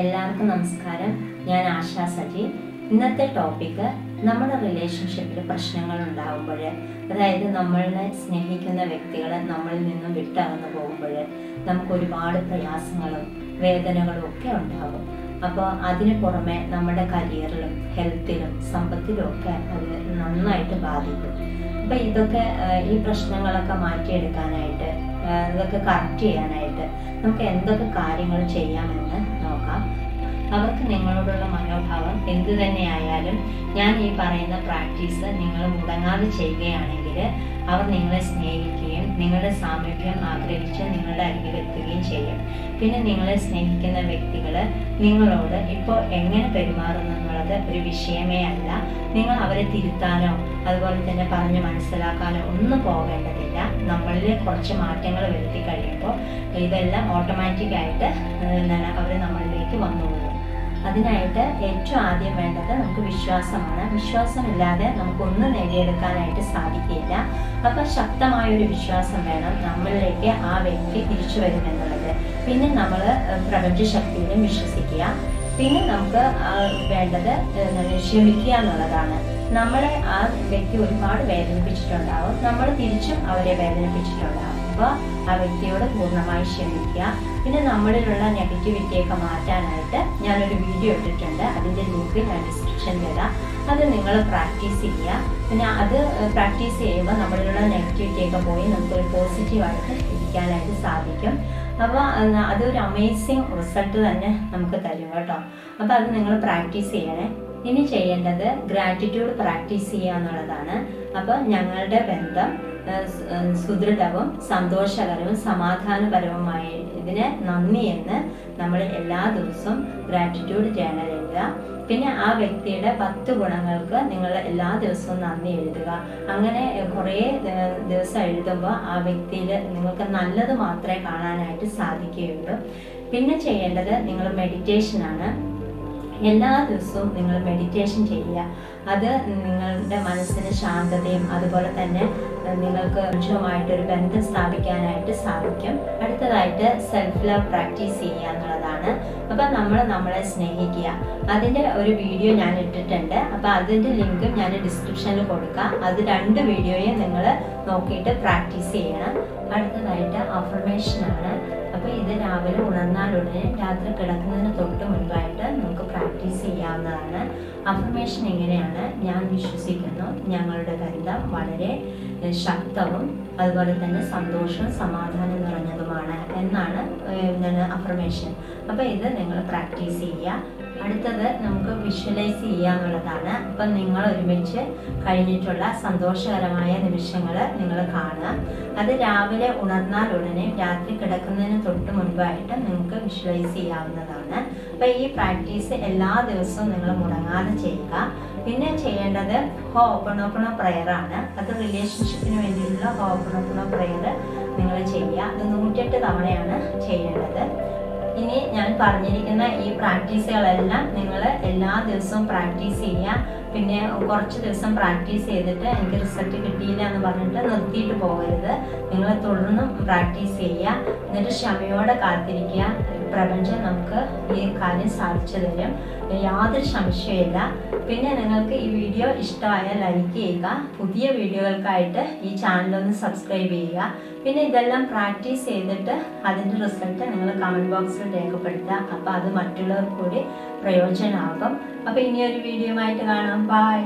എല്ലാവർക്കും നമസ്കാരം. ഞാൻ ആശാ സജി. ഇന്നത്തെ ടോപ്പിക്ക് നമ്മുടെ റിലേഷൻഷിപ്പിൽ പ്രശ്നങ്ങൾ ഉണ്ടാകുമ്പോൾ അതായത് നമ്മളെ സ്നേഹിക്കുന്ന വ്യക്തികൾ നമ്മളിൽ നിന്നും വിട്ടകന്നു പോകുമ്പോൾ നമുക്ക് ഒരുപാട് പ്രയാസങ്ങളും വേദനകളും ഒക്കെ ഉണ്ടാകും. അപ്പോൾ അതിന് പുറമെ നമ്മുടെ കരിയറിലും ഹെൽത്തിലും സമ്പത്തിലും ഒക്കെ അത് നന്നായിട്ട് ബാധിക്കും. അപ്പോൾ ഇതൊക്കെ ഈ പ്രശ്നങ്ങളൊക്കെ മാറ്റിയെടുക്കാനായിട്ട് ഇതൊക്കെ കറക്റ്റ് ചെയ്യാനായിട്ട് നമുക്ക് എന്തൊക്കെ കാര്യങ്ങൾ ചെയ്യാമെന്ന് അവർക്ക് നിങ്ങളോടുള്ള മനോഭാവം എന്തു തന്നെയായാലും ഞാൻ ഈ പറയുന്ന പ്രാക്ടീസ് നിങ്ങൾ മുടങ്ങാതെ ചെയ്യുകയാണെങ്കിൽ അവർ നിങ്ങളെ സ്നേഹിക്കുകയും നിങ്ങളുടെ സാമീപ്യം ആഗ്രഹിച്ച് നിങ്ങളുടെ അരികിലെത്തുകയും ചെയ്യും. പിന്നെ നിങ്ങളെ സ്നേഹിക്കുന്ന വ്യക്തികൾ നിങ്ങളോട് ഇപ്പോൾ എങ്ങനെ പെരുമാറുന്നു എന്നുള്ളത് ഒരു വിഷയമേ അല്ല. നിങ്ങൾ അവരെ തിരുത്താനോ അതുപോലെ തന്നെ പറഞ്ഞ് മനസ്സിലാക്കാനോ ഒന്നും പോകേണ്ടതില്ല. നമ്മളിൽ കുറച്ച് മാറ്റങ്ങൾ വരുത്തി കഴിയുമ്പോൾ ഇതെല്ലാം ഓട്ടോമാറ്റിക്കായിട്ട് അവർ നമ്മളിലേക്ക് വന്നുകൊള്ളും അതിനായിട്ട് ഏറ്റവും ആദ്യം വേണ്ടത് നമുക്ക് വിശ്വാസമാണ്. വിശ്വാസമില്ലാതെ നമുക്കൊന്നും നേടിയെടുക്കാനായിട്ട് സാധിക്കില്ല അപ്പം ശക്തമായ ഒരു വിശ്വാസം വേണം നമ്മളിലേക്ക് ആ വ്യക്തി തിരിച്ചു വരുമെന്നുള്ളത്. പിന്നെ നമ്മൾ പ്രപഞ്ചശക്തിയിലും വിശ്വസിക്കുക. പിന്നെ നമുക്ക് വേണ്ടത് ക്ഷമിക്കുക എന്നുള്ളതാണ്. നമ്മളെ ആ വ്യക്തി ഒരുപാട് വേദനിപ്പിച്ചിട്ടുണ്ടാവും. നമ്മൾ തിരിച്ചും അവരെ വേദനിപ്പിച്ചിട്ടുണ്ടാവും. അപ്പോൾ ആ വ്യക്തിയോട് പൂർണമായി ക്ഷമിക്കുക. പിന്നെ നമ്മളിലുള്ള നെഗറ്റിവിറ്റിയൊക്കെ മാറ്റാനായിട്ട് ഞാനൊരു വീഡിയോ ഇട്ടിട്ടുണ്ട്. അതിന്റെ ലിങ്ക് ഞാൻ ഡിസ്ക്രിപ്ഷൻ തരാം. അത് നിങ്ങൾ പ്രാക്ടീസ് ചെയ്യുക. പിന്നെ അത് പ്രാക്ടീസ് ചെയ്യുമ്പോൾ നമ്മളിലുള്ള നെഗറ്റിവിറ്റിയൊക്കെ പോയി നമുക്കൊരു പോസിറ്റീവായിട്ട് ഇരിക്കാനായിട്ട് സാധിക്കും. അപ്പോൾ അതൊരു അമേസിങ് റിസൾട്ട് തന്നെ നമുക്ക് തരും കേട്ടോ. അപ്പോൾ അത് നിങ്ങൾ പ്രാക്ടീസ് ചെയ്യണേ. ഇനി ചെയ്യേണ്ടത് ഗ്രാറ്റിറ്റ്യൂഡ് പ്രാക്ടീസ് ചെയ്യുക എന്നുള്ളതാണ്. അപ്പോൾ ഞങ്ങളുടെ ബന്ധം സുദൃഢവും സന്തോഷകരവും സമാധാനപരവുമായ ഇതിന് നന്ദി എന്ന് നമ്മൾ എല്ലാ ദിവസവും ഗ്രാറ്റിറ്റ്യൂഡ് ജേണൽ എഴുതുക. പിന്നെ ആ വ്യക്തിയുടെ പത്ത് ഗുണങ്ങൾക്ക് നിങ്ങൾ എല്ലാ ദിവസവും നന്ദി എഴുതുക. അങ്ങനെ കുറേ ദിവസം എഴുതുമ്പോൾ ആ വ്യക്തിയിൽ നിങ്ങൾക്ക് നല്ലത് മാത്രമേ കാണാനായിട്ട് സാധിക്കുകയുള്ളൂ. പിന്നെ ചെയ്യേണ്ടത് നിങ്ങൾ മെഡിറ്റേഷനാണ് എല്ലാ ദിവസവും നിങ്ങൾ മെഡിറ്റേഷൻ ചെയ്യുക. അത് നിങ്ങളുടെ മനസ്സിന് ശാന്തതയും അതുപോലെ തന്നെ നിങ്ങൾക്ക് മനുഷ്യവുമായിട്ടൊരു ബന്ധം സ്ഥാപിക്കാനായിട്ട് സാധിക്കും. അടുത്തതായിട്ട് സെൽഫ് ലവ് പ്രാക്ടീസ് ചെയ്യുക എന്നുള്ളതാണ്. അപ്പം നമ്മൾ നമ്മളെ സ്നേഹിക്കുക. അതിന്റെ ഒരു വീഡിയോ ഞാൻ ഇട്ടിട്ടുണ്ട്. അപ്പം അതിന്റെ ലിങ്കും ഞാൻ ഡിസ്ക്രിപ്ഷനിൽ കൊടുക്കാം. അത് രണ്ട് വീഡിയോയും നിങ്ങൾ നോക്കിയിട്ട് പ്രാക്ടീസ് ചെയ്യണം. അടുത്തതായിട്ട് അഫർമേഷനാണ് അപ്പോൾ ഇത് രാവിലെ ഉണർന്നാലുടനെ രാത്രി കിടക്കുന്നതിന് തൊട്ട് മുൻപായിട്ട് നമുക്ക് പ്രാക്ടീസ് ചെയ്യാവുന്നതാണ്. അഫർമേഷൻ എങ്ങനെയാണ്? ഞാൻ വിശ്വസിക്കുന്നു. ഞങ്ങളുടെ ബന്ധം വളരെ ശക്തവും അതുപോലെ തന്നെ സന്തോഷവും സമാധാനം നിറഞ്ഞതുമാണ് എന്നാണ് ഞാൻ അഫർമേഷൻ അപ്പോൾ ഇത് നിങ്ങൾ പ്രാക്ടീസ് ചെയ്യുക. അടുത്തത് നമുക്ക് വിഷ്വലൈസ് ചെയ്യുക എന്നുള്ളതാണ് നിങ്ങൾ ഒരുമിച്ച് കഴിഞ്ഞിട്ടുള്ള സന്തോഷകരമായ നിമിഷങ്ങൾ നിങ്ങൾ കാണുക. അത് രാവിലെ ഉണർന്നാൽ ഉടനെ രാത്രി കിടക്കുന്നതിന് തൊട്ട് മുൻപായിട്ട് നിങ്ങൾക്ക് വിഷ്വലൈസ് ചെയ്യാവുന്നതാണ്. അപ്പം ഈ പ്രാക്ടീസ് എല്ലാ ദിവസവും നിങ്ങൾ മുടങ്ങാതെ ചെയ്യുക. പിന്നെ ചെയ്യേണ്ടത് ഹോ ഓപ്പണോപ്പണോ ആണ്. അത് റിലേഷൻഷിപ്പിന് വേണ്ടിയിട്ടുള്ള ഹോ ഓപ്പണോപ്പണോ പ്രയർ നിങ്ങൾ ചെയ്യുക. അത് നൂറ്റെട്ട് തവണയാണ് ചെയ്യേണ്ടത്. ഇനി ഞാൻ പറഞ്ഞിരിക്കുന്ന ഈ പ്രാക്ടീസുകളെല്ലാം നിങ്ങൾ എല്ലാ ദിവസവും പ്രാക്ടീസ് ചെയ്യുക. പിന്നെ കുറച്ച് ദിവസം പ്രാക്ടീസ് ചെയ്തിട്ട് എനിക്ക് റിസൾട്ട് കിട്ടിയില്ല എന്ന് പറഞ്ഞിട്ട് നിർത്തിയിട്ട് പോകരുത്. നിങ്ങൾ തുടർന്നും പ്രാക്ടീസ് ചെയ്യുക. എന്നിട്ട് ക്ഷമയോടെ കാത്തിരിക്കുക. പ്രപഞ്ചം നമുക്ക് ഈ കാര്യം സാധിച്ചു തരും. യാതൊരു സംശയമില്ല പിന്നെ നിങ്ങൾക്ക് ഈ വീഡിയോ ഇഷ്ടമായാൽ ലൈക്ക് ചെയ്യുക. പുതിയ വീഡിയോകൾക്കായിട്ട് ഈ ചാനലൊന്ന് സബ്സ്ക്രൈബ് ചെയ്യുക. പിന്നെ ഇതെല്ലാം പ്രാക്ടീസ് ചെയ്തിട്ട് അതിന്റെ റിസൾട്ട് നിങ്ങൾ കമന്റ് ബോക്സിൽ രേഖപ്പെടുത്തുക. അപ്പോൾ അത് മറ്റുള്ളവർക്ക് കൂടി പ്രയോജനമാകും. അപ്പോൾ ഇനിയൊരു വീഡിയോ ആയിട്ട് കാണാം. ബൈ